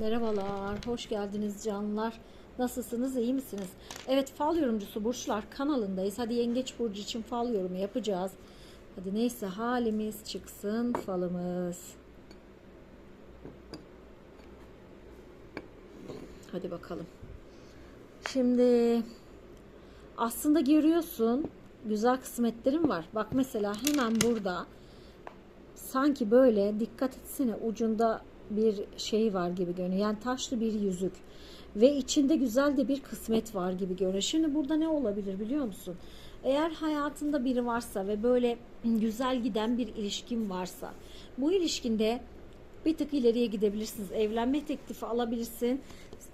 Merhabalar, hoş geldiniz canlar. Nasılsınız, iyi misiniz? Evet, fal yorumcusu Burçlar kanalındayız. Hadi Yengeç Burcu için fal yorumu yapacağız. Hadi neyse halimiz çıksın falımız. Hadi bakalım. Şimdi aslında görüyorsun güzel kısmetlerim var. Bak mesela hemen burada sanki böyle dikkat etsene ucunda bir şey var gibi görünüyor. Yani taşlı bir yüzük ve içinde güzel de bir kısmet var gibi görünüyor. Şimdi burada ne olabilir biliyor musun? Eğer hayatında biri varsa ve böyle güzel giden bir ilişkin varsa bu ilişkinde bir tık ileriye gidebilirsiniz. Evlenme teklifi alabilirsin.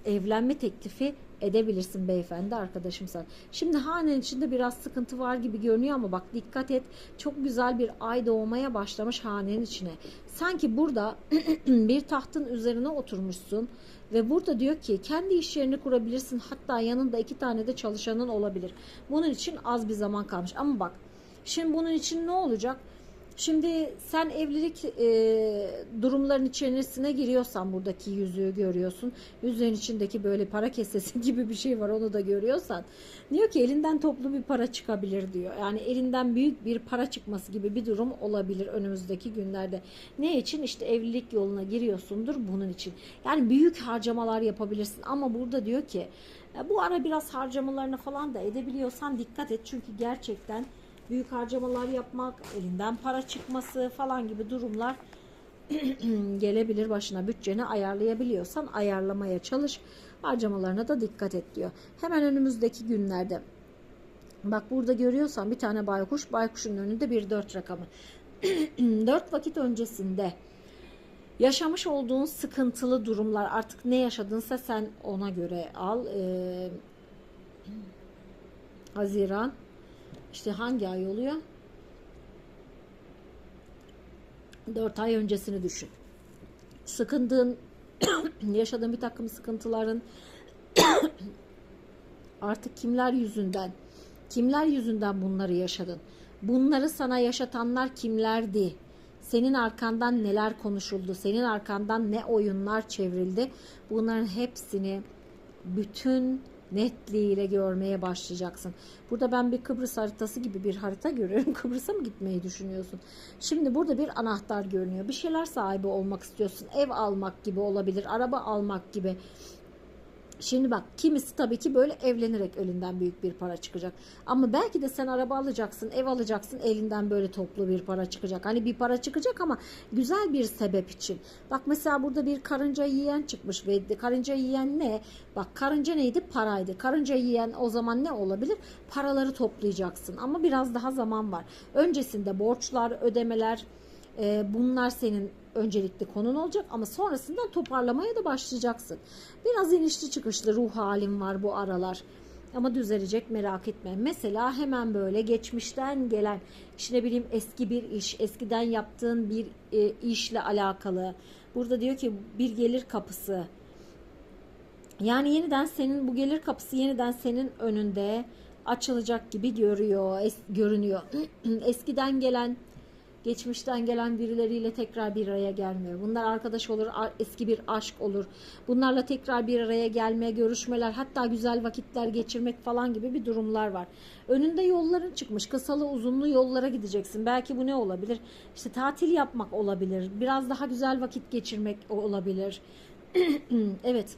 Evlenme teklifi edebilirsin beyefendi arkadaşım sen. Şimdi hanenin içinde biraz sıkıntı var gibi görünüyor ama bak dikkat et. Çok güzel bir ay doğmaya başlamış hanenin içine. Sanki burada bir tahtın üzerine oturmuşsun ve burada diyor ki kendi iş yerini kurabilirsin. Hatta yanında iki tane de çalışanın olabilir. Bunun için az bir zaman kalmış. Ama bak şimdi bunun için ne olacak? Şimdi sen evlilik e, durumların içerisine giriyorsan buradaki yüzüğü görüyorsun. Yüzüğün içindeki böyle para kesesi gibi bir şey var onu da görüyorsan. Diyor ki elinden toplu bir para çıkabilir diyor. Yani elinden büyük bir para çıkması gibi bir durum olabilir önümüzdeki günlerde. Ne için? İşte evlilik yoluna giriyorsundur bunun için. Yani büyük harcamalar yapabilirsin ama burada diyor ki e, bu ara biraz harcamalarını falan da edebiliyorsan dikkat et. Çünkü gerçekten büyük harcamalar yapmak, elinden para çıkması falan gibi durumlar gelebilir başına. Bütçeni ayarlayabiliyorsan ayarlamaya çalış. Harcamalarına da dikkat et diyor. Hemen önümüzdeki günlerde bak burada görüyorsan bir tane baykuş, baykuşun önünde bir dört rakamı. dört vakit öncesinde yaşamış olduğun sıkıntılı durumlar artık ne yaşadınsa sen ona göre al. Ee, Haziran işte hangi ay oluyor? 4 ay öncesini düşün. Sıkındığın, yaşadığın bir takım sıkıntıların artık kimler yüzünden, kimler yüzünden bunları yaşadın? Bunları sana yaşatanlar kimlerdi? Senin arkandan neler konuşuldu? Senin arkandan ne oyunlar çevrildi? Bunların hepsini bütün netliğiyle görmeye başlayacaksın. Burada ben bir Kıbrıs haritası gibi bir harita görüyorum. Kıbrıs'a mı gitmeyi düşünüyorsun? Şimdi burada bir anahtar görünüyor. Bir şeyler sahibi olmak istiyorsun. Ev almak gibi olabilir. Araba almak gibi. Şimdi bak kimisi tabii ki böyle evlenerek elinden büyük bir para çıkacak. Ama belki de sen araba alacaksın, ev alacaksın, elinden böyle toplu bir para çıkacak. Hani bir para çıkacak ama güzel bir sebep için. Bak mesela burada bir karınca yiyen çıkmış ve karınca yiyen ne? Bak karınca neydi? Paraydı. Karınca yiyen o zaman ne olabilir? Paraları toplayacaksın ama biraz daha zaman var. Öncesinde borçlar, ödemeler, e, bunlar senin öncelikli konun olacak ama sonrasında toparlamaya da başlayacaksın. Biraz inişli çıkışlı ruh halim var bu aralar. Ama düzelecek merak etme. Mesela hemen böyle geçmişten gelen işte ne bileyim eski bir iş, eskiden yaptığın bir e, işle alakalı. Burada diyor ki bir gelir kapısı. Yani yeniden senin bu gelir kapısı yeniden senin önünde açılacak gibi görüyor, es, görünüyor. Eskiden gelen geçmişten gelen birileriyle tekrar bir araya gelmiyor. Bunlar arkadaş olur, eski bir aşk olur. Bunlarla tekrar bir araya gelmeye, görüşmeler, hatta güzel vakitler geçirmek falan gibi bir durumlar var. Önünde yolların çıkmış. Kısalı uzunlu yollara gideceksin. Belki bu ne olabilir? İşte tatil yapmak olabilir. Biraz daha güzel vakit geçirmek olabilir. evet.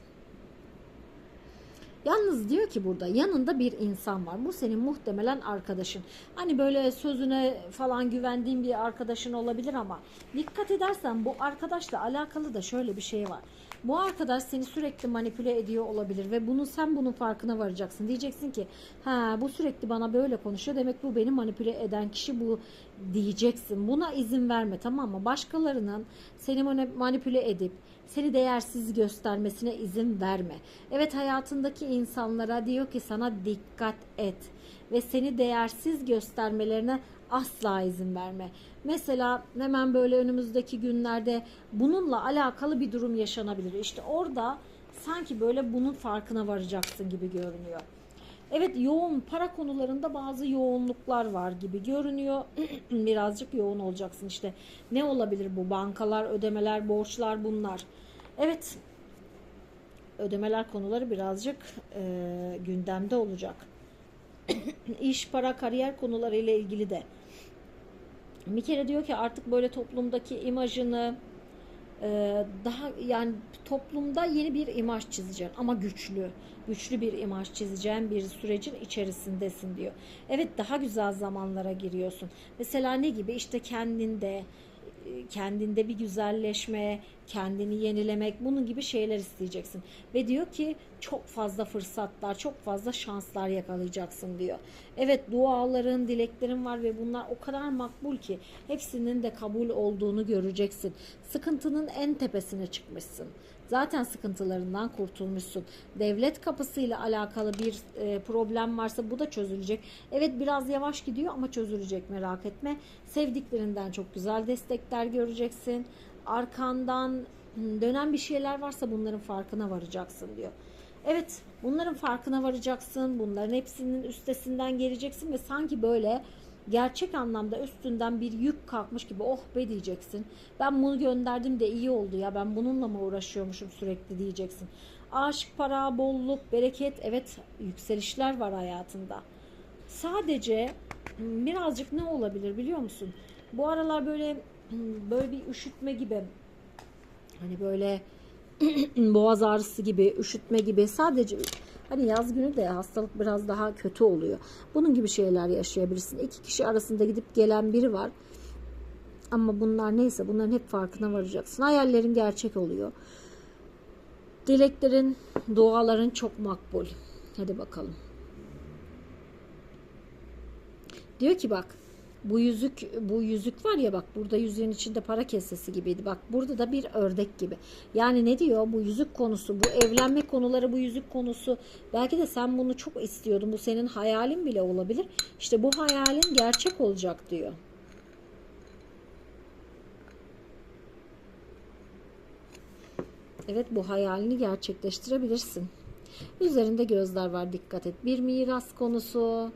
Yalnız diyor ki burada yanında bir insan var. Bu senin muhtemelen arkadaşın. Hani böyle sözüne falan güvendiğin bir arkadaşın olabilir ama dikkat edersen bu arkadaşla alakalı da şöyle bir şey var. Bu arkadaş seni sürekli manipüle ediyor olabilir ve bunu sen bunun farkına varacaksın. Diyeceksin ki ha bu sürekli bana böyle konuşuyor demek bu beni manipüle eden kişi bu diyeceksin. Buna izin verme tamam mı? Başkalarının seni manipüle edip seni değersiz göstermesine izin verme. Evet hayatındaki insanlara diyor ki sana dikkat et ve seni değersiz göstermelerine asla izin verme. Mesela hemen böyle önümüzdeki günlerde bununla alakalı bir durum yaşanabilir. İşte orada sanki böyle bunun farkına varacaksın gibi görünüyor. Evet yoğun para konularında bazı yoğunluklar var gibi görünüyor. Birazcık yoğun olacaksın işte. Ne olabilir bu? Bankalar, ödemeler, borçlar bunlar. Evet ödemeler konuları birazcık e, gündemde olacak. İş, para, kariyer konuları ile ilgili de bir kere diyor ki artık böyle toplumdaki imajını e, daha yani toplumda yeni bir imaj çizeceksin ama güçlü güçlü bir imaj çizeceğin bir sürecin içerisindesin diyor. Evet daha güzel zamanlara giriyorsun. Mesela ne gibi işte kendinde kendinde bir güzelleşme, kendini yenilemek bunun gibi şeyler isteyeceksin. Ve diyor ki çok fazla fırsatlar, çok fazla şanslar yakalayacaksın diyor. Evet duaların, dileklerin var ve bunlar o kadar makbul ki hepsinin de kabul olduğunu göreceksin. Sıkıntının en tepesine çıkmışsın. Zaten sıkıntılarından kurtulmuşsun. Devlet kapısıyla alakalı bir e, problem varsa bu da çözülecek. Evet biraz yavaş gidiyor ama çözülecek merak etme. Sevdiklerinden çok güzel destekler göreceksin. Arkandan dönen bir şeyler varsa bunların farkına varacaksın diyor. Evet bunların farkına varacaksın. Bunların hepsinin üstesinden geleceksin ve sanki böyle gerçek anlamda üstünden bir yük kalkmış gibi oh be diyeceksin. Ben bunu gönderdim de iyi oldu ya ben bununla mı uğraşıyormuşum sürekli diyeceksin. Aşk, para, bolluk, bereket evet yükselişler var hayatında. Sadece birazcık ne olabilir biliyor musun? Bu aralar böyle böyle bir üşütme gibi hani böyle boğaz ağrısı gibi, üşütme gibi sadece hani yaz günü de hastalık biraz daha kötü oluyor. Bunun gibi şeyler yaşayabilirsin. İki kişi arasında gidip gelen biri var. Ama bunlar neyse bunların hep farkına varacaksın. Hayallerin gerçek oluyor. Dileklerin, duaların çok makbul. Hadi bakalım. Diyor ki bak bu yüzük bu yüzük var ya bak burada yüzüğün içinde para kesesi gibiydi. Bak burada da bir ördek gibi. Yani ne diyor bu yüzük konusu, bu evlenme konuları, bu yüzük konusu. Belki de sen bunu çok istiyordun. Bu senin hayalin bile olabilir. İşte bu hayalin gerçek olacak diyor. Evet bu hayalini gerçekleştirebilirsin. Üzerinde gözler var dikkat et. Bir miras konusu,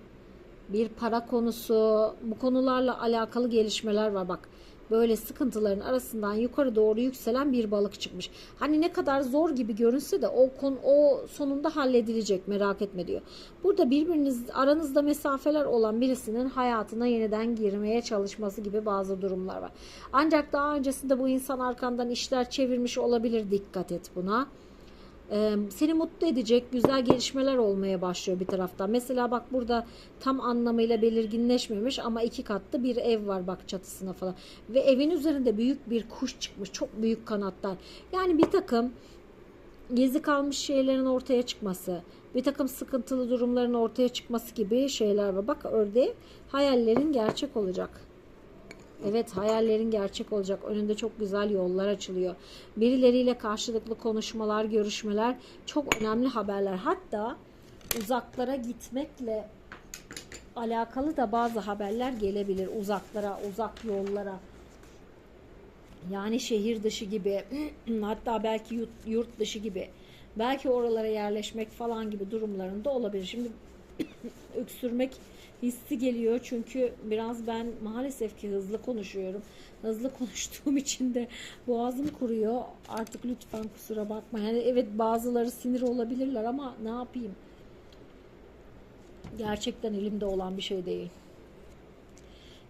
bir para konusu, bu konularla alakalı gelişmeler var bak. Böyle sıkıntıların arasından yukarı doğru yükselen bir balık çıkmış. Hani ne kadar zor gibi görünse de o konu o sonunda halledilecek merak etme diyor. Burada birbiriniz aranızda mesafeler olan birisinin hayatına yeniden girmeye çalışması gibi bazı durumlar var. Ancak daha öncesinde bu insan arkandan işler çevirmiş olabilir dikkat et buna seni mutlu edecek güzel gelişmeler olmaya başlıyor bir taraftan. Mesela bak burada tam anlamıyla belirginleşmemiş ama iki katlı bir ev var bak çatısına falan. Ve evin üzerinde büyük bir kuş çıkmış. Çok büyük kanatlar. Yani bir takım gezi kalmış şeylerin ortaya çıkması, bir takım sıkıntılı durumların ortaya çıkması gibi şeyler var. Bak ördeği hayallerin gerçek olacak. Evet hayallerin gerçek olacak. Önünde çok güzel yollar açılıyor. Birileriyle karşılıklı konuşmalar, görüşmeler çok önemli haberler. Hatta uzaklara gitmekle alakalı da bazı haberler gelebilir. Uzaklara, uzak yollara. Yani şehir dışı gibi hatta belki yurt dışı gibi. Belki oralara yerleşmek falan gibi durumlarında olabilir. Şimdi öksürmek hissi geliyor. Çünkü biraz ben maalesef ki hızlı konuşuyorum. Hızlı konuştuğum için de boğazım kuruyor. Artık lütfen kusura bakma. Yani evet bazıları sinir olabilirler ama ne yapayım? Gerçekten elimde olan bir şey değil.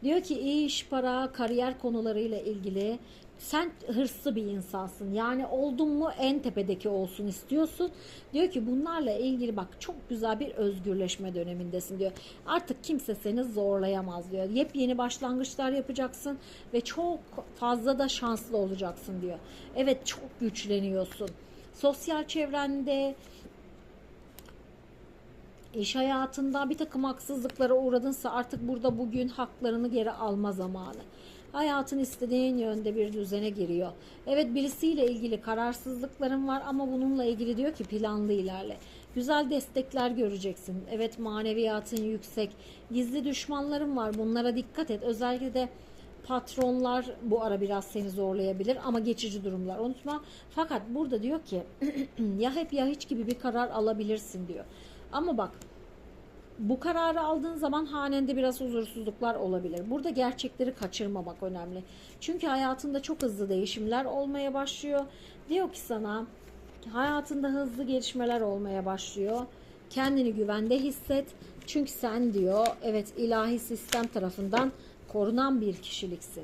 Diyor ki iş, para, kariyer konularıyla ilgili sen hırslı bir insansın. Yani oldun mu en tepedeki olsun istiyorsun. Diyor ki bunlarla ilgili bak çok güzel bir özgürleşme dönemindesin diyor. Artık kimse seni zorlayamaz diyor. Yepyeni başlangıçlar yapacaksın ve çok fazla da şanslı olacaksın diyor. Evet çok güçleniyorsun. Sosyal çevrende iş hayatında bir takım haksızlıklara uğradınsa artık burada bugün haklarını geri alma zamanı. Hayatın istediğin yönde bir düzene giriyor. Evet birisiyle ilgili kararsızlıkların var ama bununla ilgili diyor ki planlı ilerle. Güzel destekler göreceksin. Evet maneviyatın yüksek. Gizli düşmanların var. Bunlara dikkat et. Özellikle de patronlar bu ara biraz seni zorlayabilir ama geçici durumlar unutma. Fakat burada diyor ki ya hep ya hiç gibi bir karar alabilirsin diyor. Ama bak bu kararı aldığın zaman hanende biraz huzursuzluklar olabilir. Burada gerçekleri kaçırmamak önemli. Çünkü hayatında çok hızlı değişimler olmaya başlıyor. Diyor ki sana Hayatında hızlı gelişmeler olmaya başlıyor. Kendini güvende hisset. Çünkü sen diyor evet ilahi sistem tarafından korunan bir kişiliksin.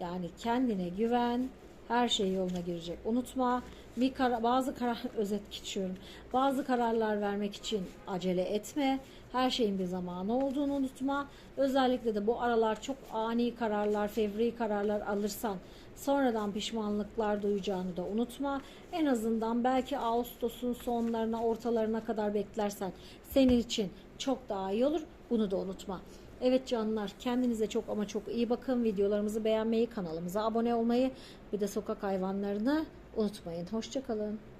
Yani kendine güven, her şey yoluna girecek. Unutma bir kara- bazı karar özet geçiyorum. Bazı kararlar vermek için acele etme. Her şeyin bir zamanı olduğunu unutma. Özellikle de bu aralar çok ani kararlar, fevri kararlar alırsan sonradan pişmanlıklar duyacağını da unutma. En azından belki Ağustos'un sonlarına, ortalarına kadar beklersen senin için çok daha iyi olur. Bunu da unutma. Evet canlar kendinize çok ama çok iyi bakın. Videolarımızı beğenmeyi, kanalımıza abone olmayı bir de sokak hayvanlarını unutmayın. Hoşçakalın.